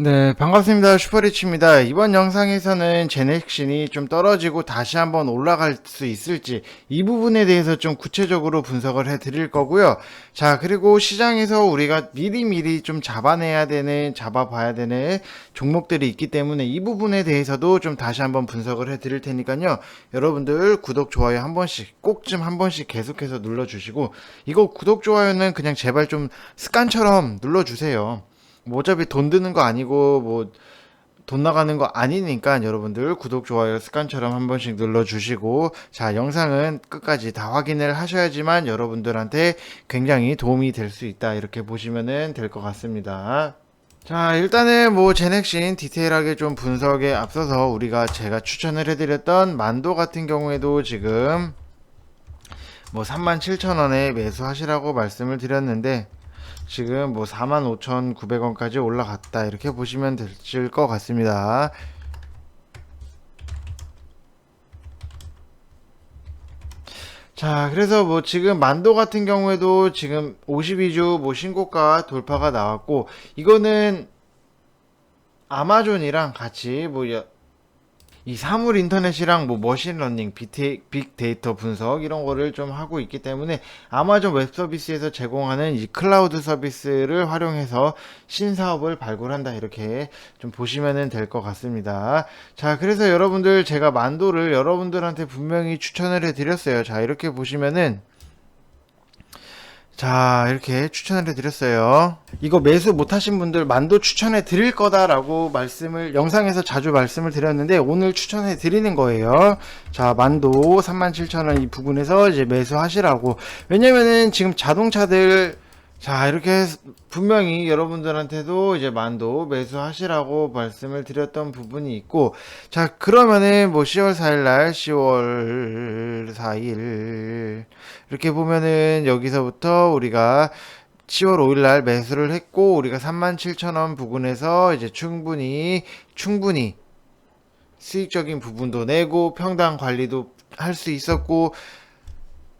네, 반갑습니다. 슈퍼리치입니다. 이번 영상에서는 제넥신이 좀 떨어지고 다시 한번 올라갈 수 있을지 이 부분에 대해서 좀 구체적으로 분석을 해 드릴 거고요. 자, 그리고 시장에서 우리가 미리미리 좀 잡아내야 되는, 잡아봐야 되는 종목들이 있기 때문에 이 부분에 대해서도 좀 다시 한번 분석을 해 드릴 테니까요. 여러분들 구독, 좋아요 한 번씩, 꼭 좀 한 번씩 계속해서 눌러주시고, 이거 구독, 좋아요는 그냥 제발 좀 습관처럼 눌러주세요. 뭐 어차피 돈 드는 거 아니고 뭐 돈 나가는 거 아니니까 여러분들 구독 좋아요 습관처럼 한 번씩 눌러 주시고 자 영상은 끝까지 다 확인을 하셔야지만 여러분들한테 굉장히 도움이 될 수 있다 이렇게 보시면은 될것 같습니다. 자 일단은 뭐 제넥신 디테일하게 좀 분석에 앞서서 우리가 제가 추천을 해드렸던 만도 같은 경우에도 지금 뭐 37,000원에 매수하시라고 말씀을 드렸는데 지금 뭐 45,900원까지 올라갔다 이렇게 보시면 될 것 같습니다. 자, 그래서 뭐 지금 만도 같은 경우에도 지금 52주 뭐 신고가 돌파가 나왔고 이거는 아마존이랑 같이 뭐 여- 이 사물 인터넷이랑 뭐 머신러닝, 빅데- 빅데이터 분석 이런 거를 좀 하고 있기 때문에 아마존 웹 서비스에서 제공하는 이 클라우드 서비스를 활용해서 신사업을 발굴한다 이렇게 좀 보시면 될 것 같습니다. 자, 그래서 여러분들 제가 만도를 여러분들한테 분명히 추천을 해드렸어요. 자, 이렇게 보시면은 자, 이렇게 추천을 해드렸어요. 이거 매수 못하신 분들 만도 추천해 드릴 거다라고 말씀을, 영상에서 자주 말씀을 드렸는데, 오늘 추천해 드리는 거예요. 자, 만도 37,000원 이 부분에서 이제 매수하시라고. 왜냐면은 지금 자동차들, 자, 이렇게 분명히 여러분들한테도 이제 만도 매수하시라고 말씀을 드렸던 부분이 있고, 자, 그러면은 뭐 10월 4일 날, 10월 4일, 이렇게 보면은 여기서부터 우리가 10월 5일 날 매수를 했고, 우리가 37,000원 부근에서 이제 충분히, 충분히 수익적인 부분도 내고, 평당 관리도 할 수 있었고,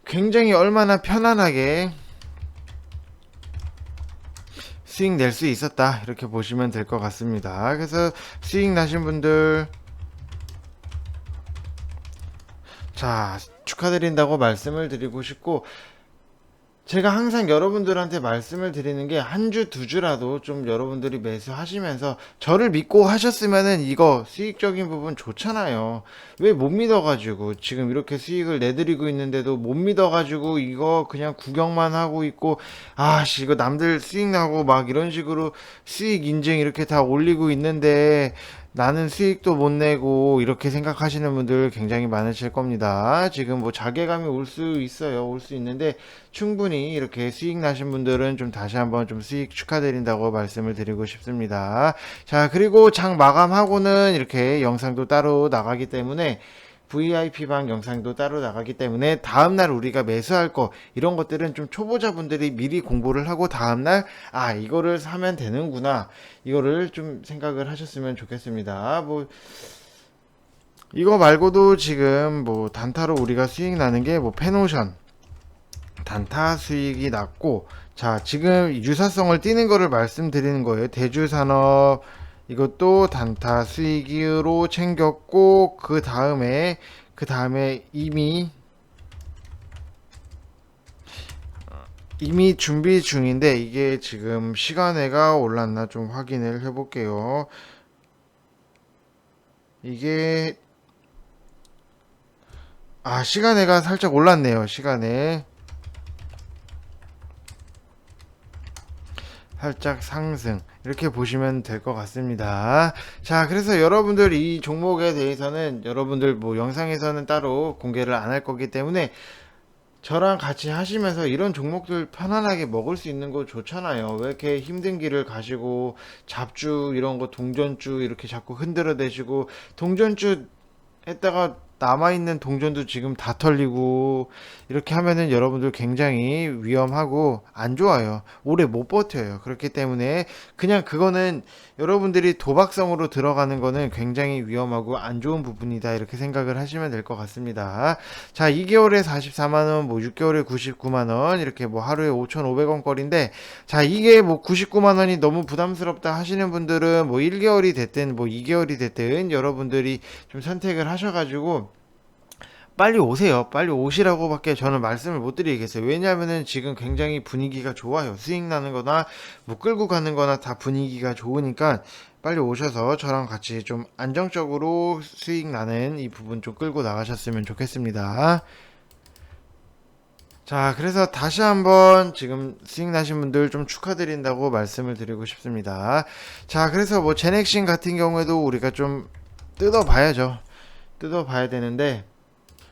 굉장히 얼마나 편안하게 수익 낼 수 있었다. 이렇게 보시면 될 것 같습니다. 그래서 수익 나신 분들, 자, 축하드린다고 말씀을 드리고 싶고, 제가 항상 여러분들한테 말씀을 드리는 게 한 주, 두 주라도 좀 여러분들이 매수하시면서 저를 믿고 하셨으면은 이거 수익적인 부분 좋잖아요. 왜 못 믿어가지고 지금 이렇게 수익을 내드리고 있는데도 못 믿어가지고 이거 그냥 구경만 하고 있고, 아씨, 이거 남들 수익 나고 막 이런 식으로 수익 인증 이렇게 다 올리고 있는데 나는 수익도 못 내고 이렇게 생각하시는 분들 굉장히 많으실 겁니다. 지금 뭐 자괴감이 올 수 있어요. 올 수 있는데 충분히 이렇게 수익 나신 분들은 좀 다시 한번 좀 수익 축하드린다고 말씀을 드리고 싶습니다. 자, 그리고 장 마감하고는 이렇게 영상도 따로 나가기 때문에 VIP 방 영상도 따로 나가기 때문에 다음날 우리가 매수할 거 이런 것들은 좀 초보자분들이 미리 공부를 하고 다음날 아 이거를 사면 되는구나 이거를 좀 생각을 하셨으면 좋겠습니다. 뭐 이거 말고도 지금 뭐 단타로 우리가 수익 나는 게 뭐 페노션 단타 수익이 났고 자 지금 유사성을 띠는 거를 말씀드리는 거예요. 대주산업 이것도 단타 수익으로 챙겼고 그 다음에 그 다음에 이미 이미 준비 중인데 이게 지금 시간회가 올랐나 좀 확인을 해볼게요. 이게 아 시간회가 살짝 올랐네요. 시간에 살짝 상승 이렇게 보시면 될 것 같습니다. 자, 그래서 여러분들 이 종목에 대해서는 여러분들 뭐 영상에서는 따로 공개를 안 할 거기 때문에 저랑 같이 하시면서 이런 종목들 편안하게 먹을 수 있는 거 좋잖아요. 왜 이렇게 힘든 길을 가시고 잡주 이런 거 동전주 이렇게 자꾸 흔들어 대시고 동전주 했다가 남아있는 동전도 지금 다 털리고 이렇게 하면은 여러분들 굉장히 위험하고 안 좋아요. 오래 못 버텨요. 그렇기 때문에 그냥 그거는 여러분들이 도박성으로 들어가는 거는 굉장히 위험하고 안 좋은 부분이다. 이렇게 생각을 하시면 될 것 같습니다. 자, 2개월에 44만원, 뭐 6개월에 99만원, 이렇게 뭐 하루에 5,500원 거리인데, 자, 이게 뭐 99만원이 너무 부담스럽다 하시는 분들은 뭐 1개월이 됐든 뭐 2개월이 됐든 여러분들이 좀 선택을 하셔가지고, 빨리 오세요. 빨리 오시라고밖에 저는 말씀을 못 드리겠어요. 왜냐하면은 지금 굉장히 분위기가 좋아요. 수익 나는 거나 뭐 끌고 가는 거나 다 분위기가 좋으니까 빨리 오셔서 저랑 같이 좀 안정적으로 수익 나는 이 부분 좀 끌고 나가셨으면 좋겠습니다. 자, 그래서 다시 한번 지금 수익 나신 분들 좀 축하드린다고 말씀을 드리고 싶습니다. 자, 그래서 뭐 제넥신 같은 경우에도 우리가 좀 뜯어봐야죠. 뜯어봐야 되는데,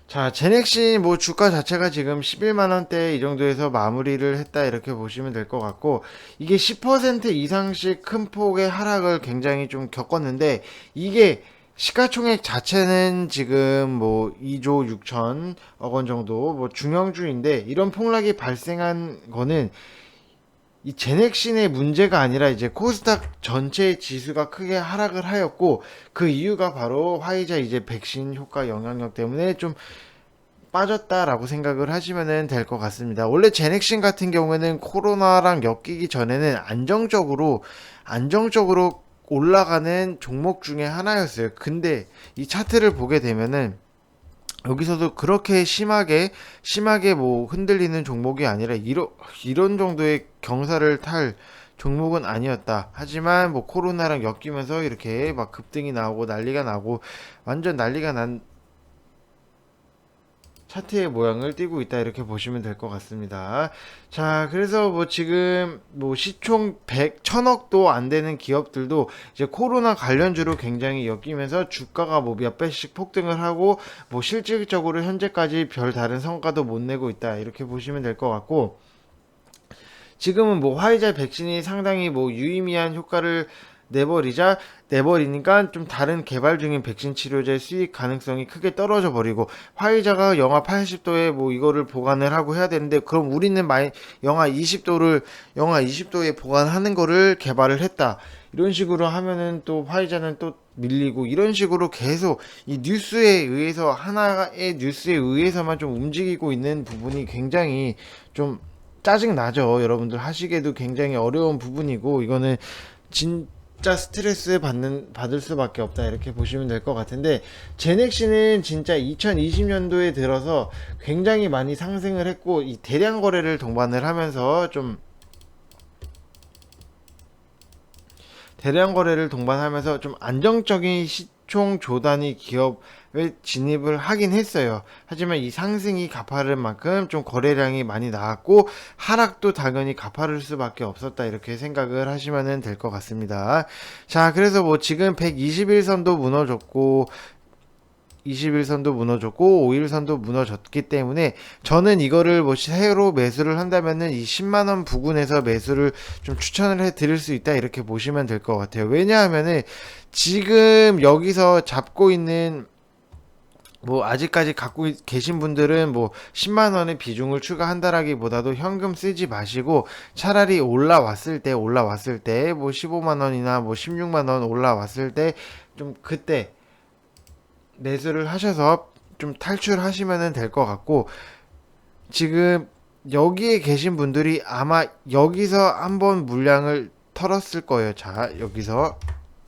자, 제넥신 뭐 주가 자체가 지금 11만 원대 이 정도에서 마무리를 했다 이렇게 보시면 될 것 같고 이게 10% 이상씩 큰 폭의 하락을 굉장히 좀 겪었는데 이게 시가총액 자체는 지금 뭐 2조 6천억 원 정도 뭐 중형주인데 이런 폭락이 발생한 거는 이 제넥신의 문제가 아니라 이제 코스닥 전체 지수가 크게 하락을 하였고 그 이유가 바로 화이자 이제 백신 효과 영향력 때문에 좀 빠졌다라고 생각을 하시면 될 것 같습니다. 원래 제넥신 같은 경우에는 코로나랑 엮이기 전에는 안정적으로 안정적으로 올라가는 종목 중에 하나였어요. 근데 이 차트를 보게 되면은 여기서도 그렇게 심하게 심하게 뭐 흔들리는 종목이 아니라 이런 이런 정도의 경사를 탈 종목은 아니었다. 하지만 뭐 코로나랑 엮이면서 이렇게 막 급등이 나오고 난리가 나고 완전 난리가 난 차트의 모양을 띠고 있다 이렇게 보시면 될 것 같습니다. 자, 그래서 뭐 지금 뭐 시총 100, 1000억도 안 되는 기업들도 이제 코로나 관련주로 굉장히 엮이면서 주가가 뭐 몇 배씩 폭등을 하고 뭐 실질적으로 현재까지 별 다른 성과도 못 내고 있다 이렇게 보시면 될 것 같고 지금은 뭐 화이자 백신이 상당히 뭐 유의미한 효과를 내버리자 내버리니까 좀 다른 개발 중인 백신 치료제 수익 가능성이 크게 떨어져 버리고 화이자가 영하 80도에 뭐 이거를 보관을 하고 해야 되는데 그럼 우리는 마이 영하 20도를 영하 20도에 보관하는 거를 개발을 했다. 이런 식으로 하면은 또 화이자는 또 밀리고 이런 식으로 계속 이 뉴스에 의해서 하나의 뉴스에 의해서만 좀 움직이고 있는 부분이 굉장히 좀 짜증 나죠. 여러분들 하시기에도 굉장히 어려운 부분이고 이거는 진 진짜 스트레스 받는 받을 수밖에 없다. 이렇게 보시면 될 것 같은데 제넥시는 진짜 2020년도에 들어서 굉장히 많이 상승을 했고 이 대량 거래를 동반을 하면서 좀 대량 거래를 동반하면서 좀 안정적인 시총 조단위 기업에 진입을 하긴 했어요. 하지만 이 상승이 가파른 만큼 좀 거래량이 많이 나왔고 하락도 당연히 가파를 수밖에 없었다 이렇게 생각을 하시면 될 것 같습니다. 자, 그래서 뭐 지금 121선도 무너졌고 21선도 무너졌고 5일선도 무너졌기 때문에 저는 이거를 뭐 새로 매수를 한다면은 이 10만 원 부근에서 매수를 좀 추천을 해 드릴 수 있다 이렇게 보시면 될 것 같아요. 왜냐하면은 지금 여기서 잡고 있는 뭐 아직까지 갖고 계신 분들은 뭐 10만 원의 비중을 추가한다라기보다도 현금 쓰지 마시고 차라리 올라왔을 때 올라왔을 때 뭐 15만 원이나 뭐 16만 원 올라왔을 때 좀 그때 매수를 하셔서 좀 탈출하시면 될 것 같고 지금 여기에 계신 분들이 아마 여기서 한번 물량을 털었을 거예요. 자, 여기서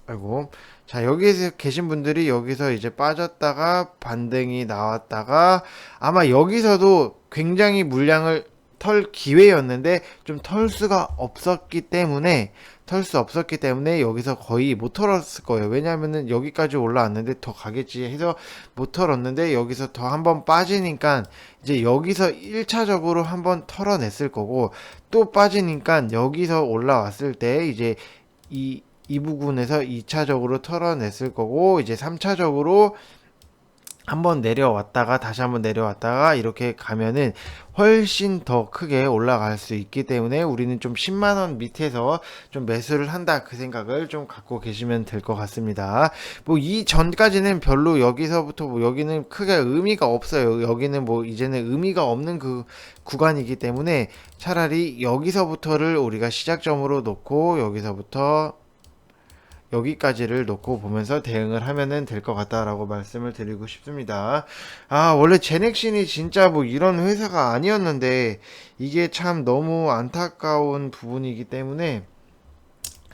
아이고. 자, 여기에 계신 분들이 여기서 이제 빠졌다가 반등이 나왔다가 아마 여기서도 굉장히 물량을 털 기회였는데 좀 털 수가 없었기 때문에 털 수 없었기 때문에 여기서 거의 못 털었을 거예요. 왜냐하면은 여기까지 올라왔는데 더 가겠지 해서 못 털었는데 여기서 더 한번 빠지니까 이제 여기서 1차적으로 한번 털어냈을 거고 또 빠지니까 여기서 올라왔을 때 이제 이, 이 부분에서 2차적으로 털어냈을 거고 이제 3차적으로 한번 내려왔다가 다시 한번 내려왔다가 이렇게 가면은 훨씬 더 크게 올라갈 수 있기 때문에 우리는 좀 10만 원 밑에서 좀 매수를 한다 그 생각을 좀 갖고 계시면 될 것 같습니다. 뭐 이 전까지는 별로 여기서부터 뭐 여기는 크게 의미가 없어요. 여기는 뭐 이제는 의미가 없는 그 구간이기 때문에 차라리 여기서부터를 우리가 시작점으로 놓고 여기서부터 여기까지를 놓고 보면서 대응을 하면은 될 것 같다라고 말씀을 드리고 싶습니다. 아, 원래 제넥신이 진짜 뭐 이런 회사가 아니었는데 이게 참 너무 안타까운 부분이기 때문에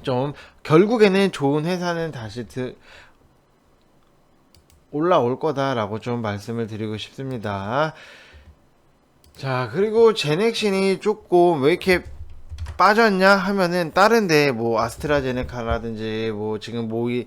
좀 결국에는 좋은 회사는 다시 드, 올라올 거다라고 좀 말씀을 드리고 싶습니다. 자, 그리고 제넥신이 조금 왜 이렇게 빠졌냐 하면은 다른 데 뭐 아스트라제네카라든지 뭐 지금 모이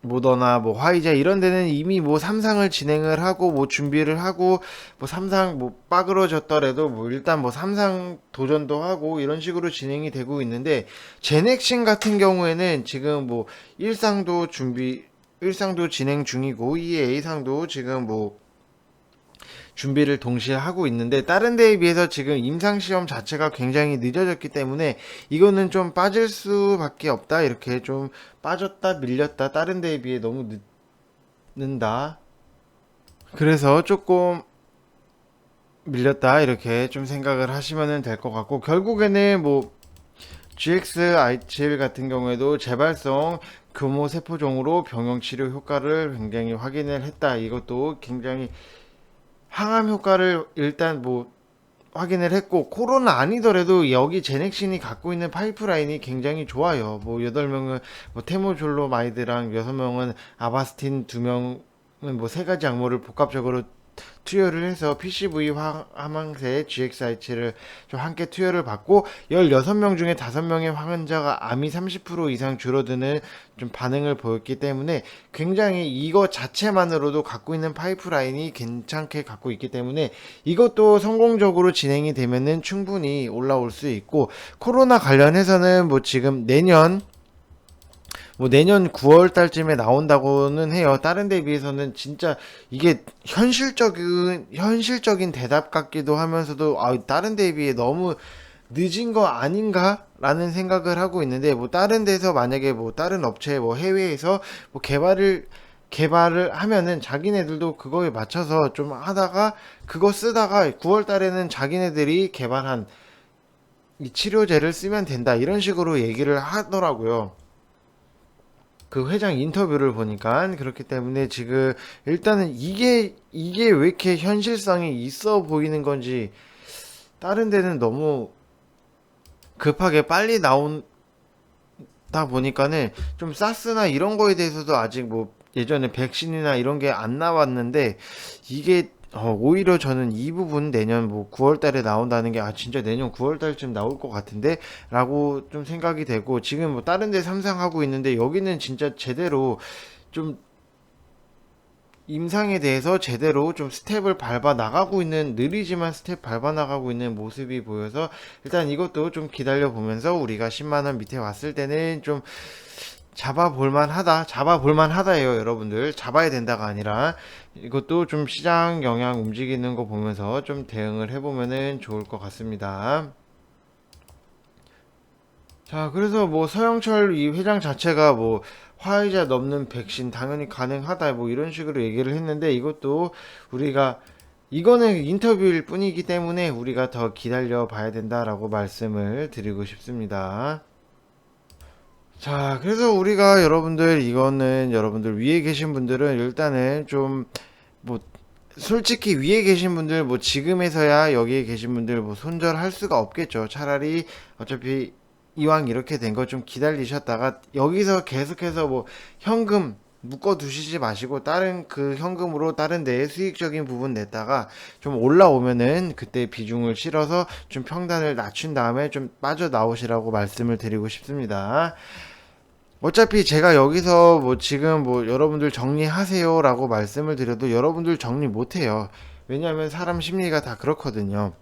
모더나 뭐 화이자 이런 데는 이미 뭐 삼상을 진행을 하고 뭐 준비를 하고 뭐 삼상 뭐 빠그러졌더라도 뭐 일단 뭐 삼상 도전도 하고 이런 식으로 진행이 되고 있는데 제넥신 같은 경우에는 지금 뭐 일상도 준비 일상도 진행 중이고 이 A상도 지금 뭐 준비를 동시에 하고 있는데 다른 데에 비해서 지금 임상 시험 자체가 굉장히 늦어졌기 때문에 이거는 좀 빠질 수밖에 없다 이렇게 좀 빠졌다 밀렸다 다른 데에 비해 너무 늦는다 그래서 조금 밀렸다 이렇게 좀 생각을 하시면 될 것 같고 결국에는 뭐 GX I7 같은 경우에도 재발성 교모 세포종으로 병용 치료 효과를 굉장히 확인을 했다. 이것도 굉장히 항암 효과를 일단 뭐 확인을 했고 코로나 아니더라도 여기 제넥신이 갖고 있는 파이프라인이 굉장히 좋아요. 뭐 8명은 뭐 테모졸로마이드랑 6명은 아바스틴 2명은 뭐 세 가지 약물을 복합적으로 투여를 해서 PCV GXI7을 좀 함께 투여를 받고 16명 중에 5명의 환자가 암이 30% 이상 줄어드는 좀 반응을 보였기 때문에 굉장히 이거 자체만으로도 갖고 있는 파이프라인이 괜찮게 갖고 있기 때문에 이것도 성공적으로 진행이 되면은 충분히 올라올 수 있고 코로나 관련해서는 뭐 지금 내년 뭐 내년 9월 달쯤에 나온다고는 해요. 다른 데에 비해서는 진짜 이게 현실적인 현실적인 대답 같기도 하면서도 아 다른 데에 비해 너무 늦은 거 아닌가라는 생각을 하고 있는데 뭐 다른 데서 만약에 뭐 다른 업체 뭐 해외에서 뭐 개발을 개발을 하면은 자기네들도 그거에 맞춰서 좀 하다가 그거 쓰다가 9월 달에는 자기네들이 개발한 이 치료제를 쓰면 된다 이런 식으로 얘기를 하더라고요. 그 회장 인터뷰를 보니까 그렇기 때문에 지금 일단은 이게 이게 왜 이렇게 현실성이 있어 보이는 건지 다른 데는 너무 급하게 빨리 나온다 보니까는 좀 사스나 이런 거에 대해서도 아직 뭐 예전에 백신이나 이런 게 안 나왔는데 이게 어, 오히려 저는 이 부분 내년 뭐 9월 달에 나온다는 게 아 진짜 내년 9월 달쯤 나올 것 같은데? 라고 좀 생각이 되고 지금 뭐 다른 데 상상하고 있는데 여기는 진짜 제대로 좀 임상에 대해서 제대로 좀 스텝을 밟아 나가고 있는 느리지만 스텝 밟아 나가고 있는 모습이 보여서 일단 이것도 좀 기다려 보면서 우리가 10만 원 밑에 왔을 때는 좀 잡아볼만 하다. 잡아볼만 하다예요, 여러분들. 잡아야 된다가 아니라 이것도 좀 시장 영향 움직이는 거 보면서 좀 대응을 해보면은 좋을 것 같습니다. 자, 그래서 뭐 서영철 이 회장 자체가 뭐 화이자 넘는 백신 당연히 가능하다 뭐 이런 식으로 얘기를 했는데 이것도 우리가 이거는 인터뷰일 뿐이기 때문에 우리가 더 기다려 봐야 된다라고 말씀을 드리고 싶습니다. 자, 그래서 우리가 여러분들 이거는 여러분들 위에 계신 분들은 일단은 좀 뭐 솔직히 위에 계신 분들 뭐 지금에서야 여기에 계신 분들 뭐 손절할 수가 없겠죠. 차라리 어차피 이왕 이렇게 된 거 좀 기다리셨다가 여기서 계속해서 뭐 현금 묶어 두시지 마시고 다른 그 현금으로 다른 데 수익적인 부분 냈다가 좀 올라오면은 그때 비중을 실어서 좀 평단을 낮춘 다음에 좀 빠져나오시라고 말씀을 드리고 싶습니다. 어차피 제가 여기서 뭐 지금 뭐 여러분들 정리하세요 라고 말씀을 드려도 여러분들 정리 못해요. 왜냐하면 사람 심리가 다 그렇거든요.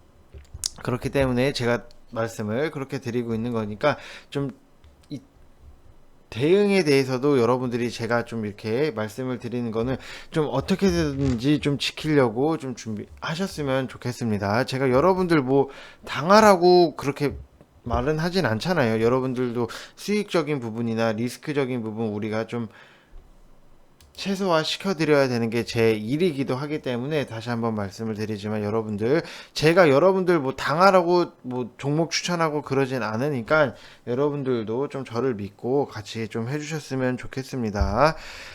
그렇기 때문에 제가 말씀을 그렇게 드리고 있는 거니까 좀 대응에 대해서도 여러분들이 제가 좀 이렇게 말씀을 드리는 거는 좀 어떻게든지 좀 지키려고 좀 준비하셨으면 좋겠습니다. 제가 여러분들 뭐 당하라고 그렇게 말은 하진 않잖아요. 여러분들도 수익적인 부분이나 리스크적인 부분 우리가 좀 최소화 시켜드려야 되는 게 제 일이기도 하기 때문에 다시 한번 말씀을 드리지만 여러분들 제가 여러분들 뭐 당하라고 뭐 종목 추천하고 그러진 않으니까 여러분들도 좀 저를 믿고 같이 좀 해주셨으면 좋겠습니다.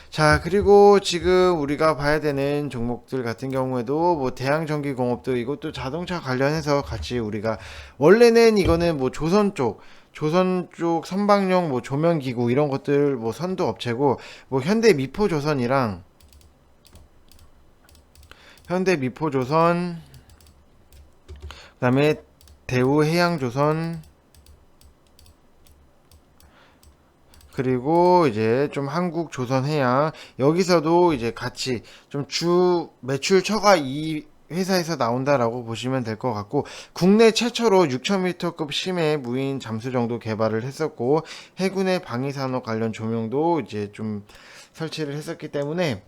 자 그리고 지금 우리가 봐야 되는 종목들 같은 경우에도 뭐 대양전기공업도 이것도 자동차 관련해서 같이 우리가 원래는 이거는 뭐 조선 쪽 조선 쪽 선박용 뭐 조명 기구 이런 것들 뭐 선도 업체고 뭐 현대 미포 조선이랑 현대 미포 조선 그다음에 대우 해양 조선 그리고 이제 좀 한국 조선 해양. 여기서도 이제 같이 좀 주 매출 처가 이 회사에서 나온다라고 보시면 될 것 같고 국내 최초로 6000m급 심해 무인 잠수정도 개발을 했었고 해군의 방위산업 관련 조명도 이제 좀 설치를 했었기 때문에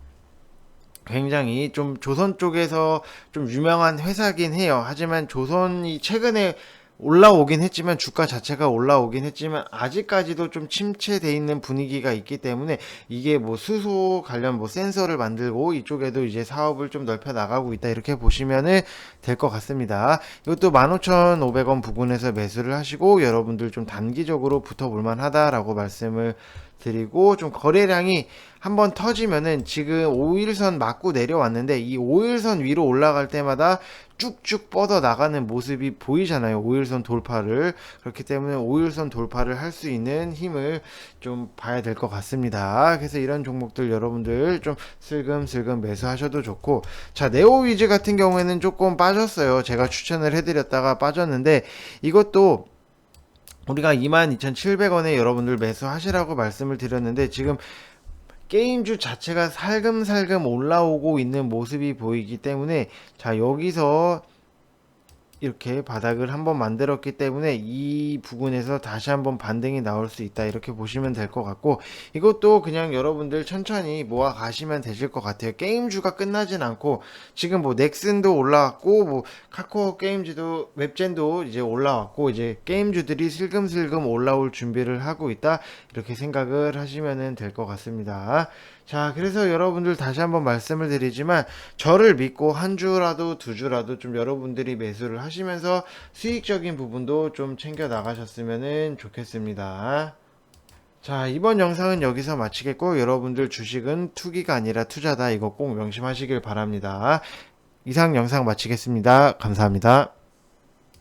굉장히 좀 조선 쪽에서 좀 유명한 회사긴 해요. 하지만 조선이 최근에 올라오긴 했지만 주가 자체가 올라오긴 했지만 아직까지도 좀 침체돼 있는 분위기가 있기 때문에 이게 뭐 수소 관련 뭐 센서를 만들고 이쪽에도 이제 사업을 좀 넓혀 나가고 있다 이렇게 보시면은 될 것 같습니다. 이것도 15,500원 부근에서 매수를 하시고 여러분들 좀 단기적으로 붙어 볼 만 하다라고 말씀을 드리고 좀 거래량이 한번 터지면은 지금 5일선 맞고 내려왔는데 이 5일선 위로 올라갈 때마다 쭉쭉 뻗어 나가는 모습이 보이잖아요. 5일선 돌파를. 그렇기 때문에 5일선 돌파를 할 수 있는 힘을 좀 봐야 될 것 같습니다. 그래서 이런 종목들 여러분들 좀 슬금슬금 매수하셔도 좋고 자, 네오위즈 같은 경우에는 조금 빠졌어요. 제가 추천을 해드렸다가 빠졌는데 이것도 우리가 22,700원에 여러분들 매수하시라고 말씀을 드렸는데 지금 게임주 자체가 살금살금 올라오고 있는 모습이 보이기 때문에 자 여기서 이렇게 바닥을 한번 만들었기 때문에 이 부분에서 다시 한번 반등이 나올 수 있다 이렇게 보시면 될 것 같고 이것도 그냥 여러분들 천천히 모아 가시면 되실 것 같아요. 게임주가 끝나진 않고 지금 뭐 넥슨도 올라왔고 뭐 카카오 게임즈도 웹젠도 이제 올라왔고 이제 게임주들이 슬금슬금 올라올 준비를 하고 있다 이렇게 생각을 하시면 될 것 같습니다 자, 그래서 여러분들 다시 한번 말씀을 드리지만 저를 믿고 한 주라도 두 주라도 좀 여러분들이 매수를 하시면서 수익적인 부분도 좀 챙겨 나가셨으면 좋겠습니다. 자, 이번 영상은 여기서 마치겠고 여러분들 주식은 투기가 아니라 투자다 이거 꼭 명심하시길 바랍니다. 이상 영상 마치겠습니다. 감사합니다.